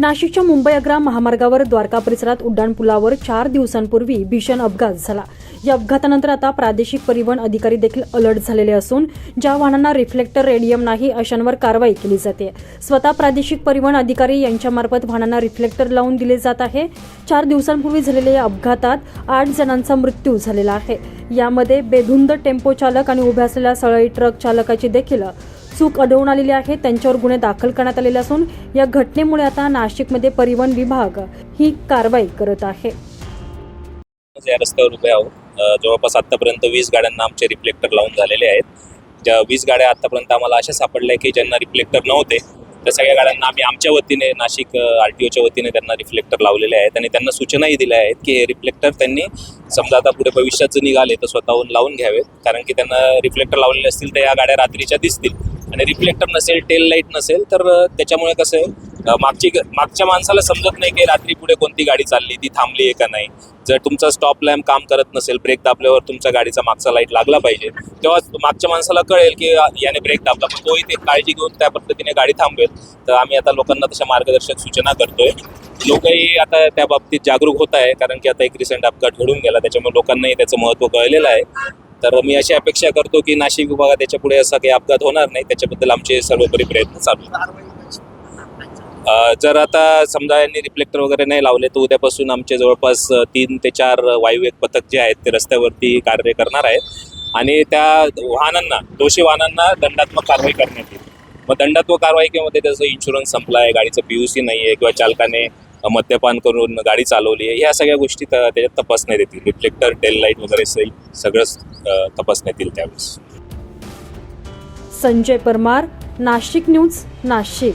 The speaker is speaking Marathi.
नाशिकच्या मुंबई अग्रा महामार्गावर द्वारका परिसरात उड्डाणपुलावर चार दिवसांपूर्वी भीषण अपघात झाला. या अपघातानंतर आता प्रादेशिक परिवहन अधिकारी देखील अलर्ट झालेले असून ज्या वाहनांना रिफ्लेक्टर रेडियम नाही अशांवर कारवाई केली जाते. स्वतः प्रादेशिक परिवहन अधिकारी यांच्यामार्फत वाहनांना रिफ्लेक्टर लावून दिले जात आहे. चार दिवसांपूर्वी झालेल्या या अपघातात आठ जणांचा मृत्यू झालेला आहे. यामध्ये बेधुंद टेम्पो चालक आणि उभ्या असलेल्या सळई ट्रक चालकाची देखील चूक आढळून आलेली आहे. त्यांच्यावर गुन्हे दाखल करण्यात आलेले असून या घटनेमुळे आता नाशिकमध्ये परिवहन विभाग ही कारवाई करत आहे. या रस्त्यावर उभे आहोत. जवळपास आत्तापर्यंत वीस गाड्यांना आमचे रिफ्लेक्टर लावून झालेले आहेत. ज्या वीस गाड्या आत्तापर्यंत आम्हाला अशा सापडल्या की ज्यांना रिफ्लेक्टर नव्हते त्या सगळ्या गाड्यांना आम्ही आमच्या वतीने नाशिक आर टी ओच्या वतीने त्यांना रिफ्लेक्टर लावलेले आहेत. आणि त्यांना सूचनाही दिल्या आहेत की हे रिफ्लेक्टर त्यांनी समजा आता पुढे भविष्यात जर निघाले तर स्वतःहून लावून घ्यावेत कारण की त्यांना रिफ्लेक्टर लावलेले असतील तर या गाड्या रात्रीच्या दिसतील. आणि रिफ्लेक्टर नसेल टेल लाइट नसेल तर त्याच्यामुळे कसं आहे मागची मागच्या माणसाला समजत नाही की रात्री पुढे कोणती गाडी चालली ती थांबली आहे का नाही. जर तुमचा स्टॉप लॅम्प काम करत नसेल ब्रेक दाबल्यावर तुमच्या गाडीचा मागचा लाइट लागला पाहिजे तेव्हा मागच्या माणसाला कळेल की याने ब्रेक दाबला. पण तोही ते काळजी घेऊन त्या पद्धतीने गाडी थांबवेल. तर आम्ही आता लोकांना तशा मार्गदर्शक सूचना करतोय. लोकही आता त्या बाबतीत जागरूक होत आहे कारण की आता एक रिसेंट अपघात घडून गेला त्याच्यामुळे लोकांनाही त्याचं महत्त्व कळलेलं आहे. तर मी अशी अपेक्षा करतो की नाशिक विभागात त्याच्या पुढे असा काही अपघात होणार नाही. त्याच्याबद्दल आमचे सर्वोपरी प्रयत्न चालू आहेत. जर आता समजा यांनी रिफ्लेक्टर वगैरे नाही लावले तर उद्यापासून आमचे जवळपास तीन ते चार वायुवेग पथक जे आहेत ते रस्त्यावरती कार्य करणार आहेत. आणि त्या वाहनांना दोषी वाहनांना दंडात्मक कारवाई करण्यात येईल. मग दंडात्मक कारवाई किंवा त्याचं इन्शुरन्स संपला आहे गाडीचं पी यू सी नाही आहे किंवा चालकाने मद्यपान करून गाडी चालवली आहे ह्या सगळ्या गोष्टी त्याच्यात तपासण्यात येतील रिफ्लेक्टर टेल लाइट वगैरे सगळं सगळंच तपासण्यात येईल त्यावेळेस. संजय परमार नाशिक न्यूज नाशिक.